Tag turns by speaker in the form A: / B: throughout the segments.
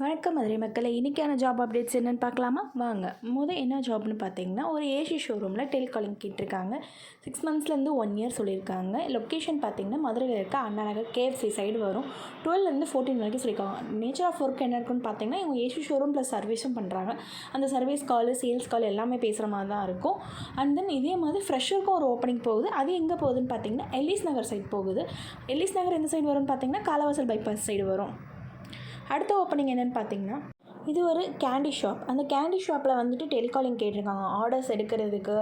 A: வணக்கம் மதுரை மக்களை இன்றைக்கான ஜாப் அப்டேட்ஸ் என்னென்னு பார்க்கலாமா? வாங்க முதல் என்ன ஜாப்னு பார்த்தீங்கன்னா ஒரு ஏசி ஷோரூமில் டெலிகாலிங் கேட்டிருக்காங்க. சிக்ஸ் மந்த்ஸ்லேருந்து ஒன் இயர் சொல்லியிருக்காங்க. லொக்கேஷன் பார்த்தீங்கன்னா மதுரையில் இருக்க அண்ணா நகர் கேஎஃப்சி சைடு வரும். டுவெல்லேருந்து ஃபோர்டீன் வரைக்கும் சொல்லியிருக்காங்க. நேச்சர் ஆஃப் ஒர்க் என்ன இருக்குன்னு பார்த்தீங்கன்னா இவங்க ஏசி ஷோரூம் ப்ளஸ் சர்வீஸும் பண்ணுறாங்க அந்த சர்வீஸ் கால் சேல்ஸ் கால் எல்லாமே பேசுகிற மாதிரி தான் இருக்கும். அண்ட் தென் இதே மாதிரி ஃப்ரெஷருக்கும் ஒரு ஓப்பனிங் போகுது. அது எங்கே போகுதுன்னு பார்த்தீங்கன்னா எல்லிஸ் நகர் சைடு போகுது. எல்லிஸ் நகர் எந்த சைடு வரும்னு பார்த்தீங்கன்னா காலவாசல் பைபாஸ் சைடு வரும். அடுத்த ஓப்பனிங் என்னென்னு பார்த்தீங்கன்னா இது ஒரு கேண்டி ஷாப் அந்த கேண்டி ஷாப்பில் வந்துட்டு டெலிகாலிங் கேட்டிருக்காங்க. ஆர்டர்ஸ் எடுக்கிறதுக்கு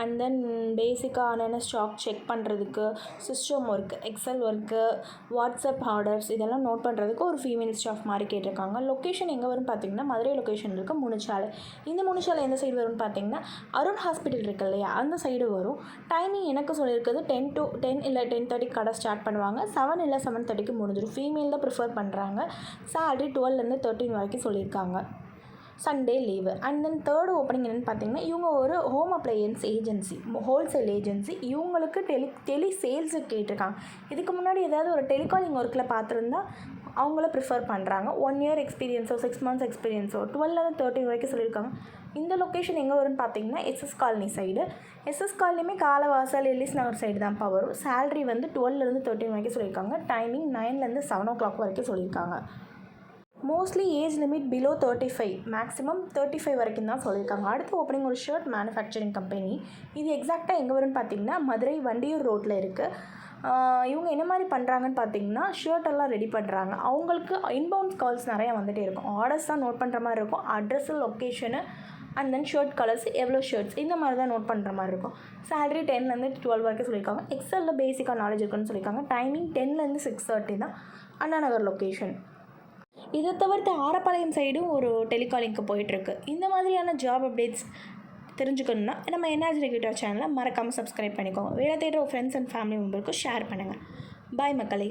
A: அண்ட் தென் பேசிக்கான ஸ்டாக் செக் பண்ணுறதுக்கு system work Excel work WhatsApp orders இதெல்லாம் நோட் பண்ணுறதுக்கு ஒரு ஃபீமேல் ஸ்டாஃப் மாதிரி கேட்டிருக்காங்க. லொக்கேஷன் எங்கே வரும்னு பார்த்தீங்கன்னா மதுரை லொக்கேஷன் இருக்குது முனிச்சாலை. இந்த முனிச்சாலை எந்த சைடு வரும்னு பார்த்தீங்கன்னா அருண் ஹாஸ்பிட்டல் இருக்கு இல்லையா? அந்த சைடு வரும். டைமிங் எனக்கு சொல்லியிருக்கிறது டென் டு டென் இல்லை டென் தேர்ட்டிக்கு கடை ஸ்டார்ட் பண்ணுவாங்க. செவன் இல்லை செவன் தேர்ட்டிக்கு முடிஞ்சிடும் ஃபீமேல் தான் ப்ரிஃபர் பண்ணுறாங்க சேலரி டுவெல்லேருந்து தேர்ட்டின் வரைக்கும் சொல்லியிருக்காங்க. Sunday leave and then third opening என்னென்னு பார்த்தீங்கன்னா இவங்க ஒரு home appliance agency wholesale agency இவங்களுக்கு டெலி டெலி சேல்ஸு கேட்டிருக்காங்க. இதுக்கு முன்னாடி ஏதாவது ஒரு டெலிகாலிங் ஒர்க்கில் பார்த்துருந்தா அவங்கள ப்ரிஃபர் பண்ணுறாங்க ஒன் இயர் எக்ஸ்பீரியன்ஸோ சிக்ஸ் மந்த்ஸ் எக்ஸ்பீரியன்ஸோ டுவெல்லேருந்து தேர்ட்டின் வரைக்கும் சொல்லியிருக்காங்க. இந்த லொக்கேஷன் எங்கே வரும்னு பார்த்தீங்கன்னா எஸ்எஸ் காலனி சைடு எஸ்எஸ் காலனியுமே காலவாசல் எல்லிஸ் நகர் சைடு தான்ப்பா வரும். சேலரி வந்து டுவெல்லேருந்து தேர்ட்டின் வரைக்கும் சொல்லியிருக்காங்க. டைமிங் நைன்லேருந்து செவன் ஓ கிளாக் வரைக்கும் சொல்லியிருக்காங்க. Mostly age limit below thirty five maximum thirty five வரைக்கும் தான் சொல்லியிருக்காங்க. அடுத்த ஓப்பனிங் ஒரு ஷர்ட் மேனுஃபேக்சரிங் கம்பெனி இது எக்ஸாக்டாக எங்கே வரும்னு பார்த்தீங்கன்னா மதுரை வண்டியூர் ரோட்டில் இருக்குது இவங்க என்ன மாதிரி பண்ணுறாங்கன்னு பார்த்தீங்கன்னா ஷர்ட் எல்லாம் ரெடி பண்ணுறாங்க அவங்களுக்கு இன்பவுண்ட் கால்ஸ் நிறையா வந்துகிட்டே இருக்கும். ஆர்டர்ஸ் தான் நோட் பண்ணுற மாதிரி இருக்கும். Address location and then shirt colours எவ்வளோ ஷர்ட்ஸ் இந்த மாதிரி தான் நோட் பண்ணுற மாதிரி இருக்கும். சேலரி டென்லேருந்து டுவெல் வரைக்கும் சொல்லியிருக்காங்க. எக்ஸலில் பேசிக்காக நாலேஜ் இருக்குன்னு சொல்லியிருக்காங்க. டைமிங் டென்லேருந்து சிக்ஸ் தேர்ட்டி தான். அண்ணா நகர் லொக்கேஷன் இதை தவிர்த்து ஆரப்பாளையம் சைடும் ஒரு டெலிகாலிங்க்கு போயிட்டுருக்கு. இந்த மாதிரியான ஜாப் அப்டேட்ஸ் தெரிஞ்சுக்கணுன்னா நம்ம என்ஆர்ஜி ரெக்யூட்டர் சேனலை மறக்காமல் சப்ஸ்கிரைப் பண்ணிக்கோங்க. வேலை தேடுற ஃப்ரெண்ட்ஸ் அண்ட் ஃபேமிலி மெம்பருக்கும் ஷேர் பண்ணுங்கள் பாய் மக்களே.